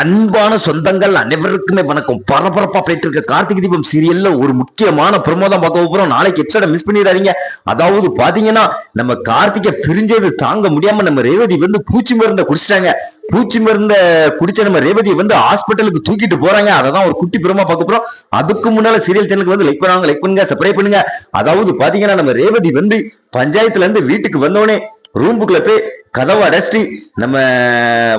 அன்பான சொந்தங்கள் அனைவருக்குமே வணக்கம். பரபரப்பா போயிட்டு இருக்க கார்த்திகை தீபம் சீரியல்ல ஒரு முக்கியமான பிரமோதம் பார்க்க போறோம். நாளைக்கு எபிசோட மிஸ் பண்ணிடாதீங்க. அதாவது பாத்தீங்கன்னா நம்ம கார்த்திகை பிரிஞ்சது தாங்க முடியாம நம்ம ரேவதி வந்து பூச்சி மருந்த குடிச்சிட்டாங்க. பூச்சி மருந்த குடிச்ச நம்ம ரேவதி வந்து ஹாஸ்பிட்டலுக்கு தூக்கிட்டு போறாங்க. அதை தான் ஒரு குட்டி பிரமா பார்க்க போறோம். அதுக்கு முன்னால சீரியல் சேனலுக்கு வந்து லைக் பண்ணுவாங்க. லைக் பண்ணுங்க சப்ஸ்கிரைப் பண்ணுங்க. அதாவது பாத்தீங்கன்னா நம்ம ரேவதி வந்து பஞ்சாயத்துல இருந்து வீட்டுக்கு வந்தோடனே ரூம்புக்குள்ள போய் கதவை அடைச்சிட்டு நம்ம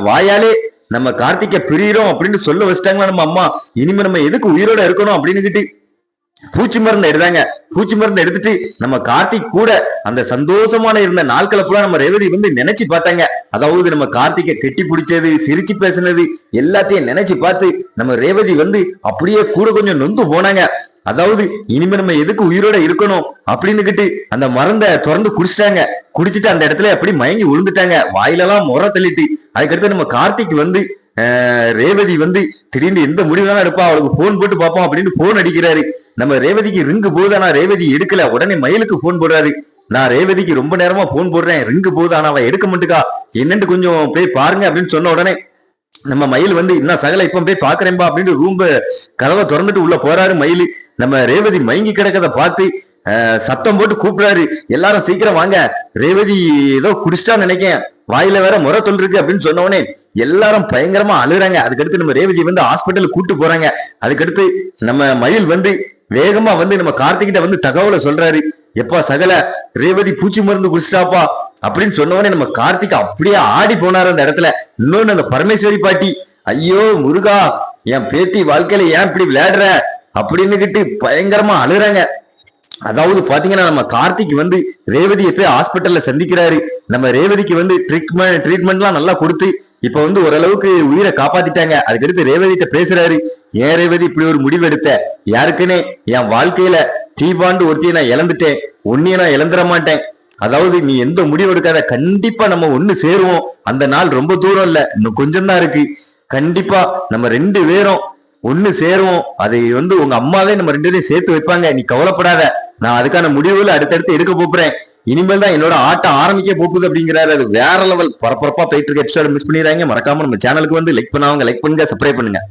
வாயாலே நம்ம கார்த்திகை பிரியிறோம் அப்படின்னு சொல்ல வச்சிட்டாங்களா நம்ம அம்மா? இனிமே நம்ம எதுக்கு உயிரோட இருக்கணும் அப்படின்னுகிட்டு பூச்சி மருந்து எடுத்தாங்க. பூச்சி மருந்து எடுத்துட்டு நம்ம கார்த்திக் கூட அந்த சந்தோஷமான இருந்த நாட்களை பூரா நம்ம ரேவதி வந்து நினைச்சு பார்த்தாங்க. அதாவது நம்ம கார்த்திகை கெட்டி பிடிச்சது சிரிச்சு பேசுனது எல்லாத்தையும் நினைச்சு பார்த்து நம்ம ரேவதி வந்து அப்படியே கூட கொஞ்சம் நொந்து போனாங்க. அதாவது இனிமே நம்ம எதுக்கு உயிரோட இருக்கணும் அப்படின்னுக்கிட்டு அந்த மருந்தை திறந்து குடிச்சிட்டாங்க. குடிச்சிட்டு அந்த இடத்துல அப்படி மயங்கி விழுந்துட்டாங்க வாயிலெல்லாம் முறை தள்ளிட்டு. அதுக்கடுத்து நம்ம கார்த்திக் வந்து ரேவதி வந்து திடீர்னு எந்த முடிவுலாம் எடுப்பா. அவளுக்கு போன் போட்டு பார்ப்போம் அப்படின்னு போன் அடிக்கிறாரு. நம்ம ரேவதிக்கு ரிங்கு போகுது ஆனா ரேவதி எடுக்கல. உடனே மயிலுக்கு போன் போடுறாரு. நான் ரேவதிக்கு ரொம்ப நேரமா போன் போடுறேன். ரிங்கு போகுது ஆனா அவ எடுக்க மாட்டுக்கா. என்னன்னு கொஞ்சம் போய் பாருங்க அப்படின்னு சொன்ன உடனே நம்ம மயில் வந்து இன்னும் சகல இப்ப போய் பாக்குறேன்பா அப்படின்னு ரூம்ப கதவை திறந்துட்டு உள்ள போறாரு மயில். நம்ம ரேவதி மயங்கி கிடக்கத பார்த்து சத்தம் போட்டு கூப்பிடுறாரு. எல்லாரும் சீக்கிரம் வாங்க. ரேவதி ஏதோ குடிச்சிட்டா நினைக்கேன் வாயில வேற முறை இருக்கு அப்படின்னு சொன்னோடனே எல்லாரும் பயங்கரமா அழுகுறாங்க. அதுக்கடுத்து நம்ம ரேவதி வந்து ஹாஸ்பிட்டலுக்கு கூட்டு போறாங்க. அதுக்கடுத்து நம்ம மயில் வந்து வேகமா வந்து நம்ம கார்த்திகிட்ட வந்து தகவலை சொல்றாரு. எப்பா சகல ரேவதி பூச்சி மருந்து குடிச்சிட்டாப்பா அப்படின்னு சொன்ன நம்ம கார்த்திக் அப்படியே ஆடி போனாரு அந்த இடத்துல. இன்னொன்னு அந்த பரமேஸ்வரி பாட்டி. ஐயோ முருகா என் பேத்தி வாழ்க்கையில ஏன் இப்படி விளையாடுற? அப்படின்னுகிட்டு பயங்கரமா அழுகுறாங்க. அதாவது பாத்தீங்கன்னா நம்ம கார்த்திக் வந்து ரேவதியை போய் ஹாஸ்பிட்டல்ல சந்திக்கிறாரு. நம்ம ரேவதிக்கு வந்து ட்ரீட்மெண்ட் ட்ரீட்மெண்ட்லாம் நல்லா கொடுத்து இப்ப வந்து ஓரளவுக்கு உயிரை காப்பாத்திட்டாங்க. அதுக்கடுத்து ரேவதிட்ட பேசுறாரு. ஏன் ரேவதி இப்படி ஒரு முடிவு எடுத்த யாருக்குன்னே என் வாழ்க்கையில தீபாண்டு ஒருத்தையை நான் இழந்துட்டேன். உன்னைய நான் இழந்துட மாட்டேன். அதாவது நீ எந்த முடிவு எடுக்காத கண்டிப்பா நம்ம ஒண்ணு சேருவோம். அந்த நாள் ரொம்ப தூரம் இல்ல. இன்னும் கொஞ்சம் தான் இருக்கு. கண்டிப்பா நம்ம ரெண்டு பேரும் ஒண்ணு சேருவோம் அதை வந்து உங்க அம்மாவே நம்ம ரெண்டு பேரையும் சேர்த்து வைப்பாங்க. நீ கவலைப்படாத. நான் அதுக்கான முடிவுல அடுத்தடுத்து எடுக்க போப்புறேன். இனிமேல் தான் என்னோட ஆட்டம் ஆரம்பிக்க போகுது அப்படிங்கிறாரு. அது வேற லெவல் பரபரப்பா போயிட்டு இருக்க எபிசோட மிஸ் பண்ணிடுறாங்க மறக்காம நம்ம சேனலுக்கு வந்து லைக் பண்ணாங்க லைக் பண்ணுங்க சப்ஸ்கிரைப் பண்ணுங்க.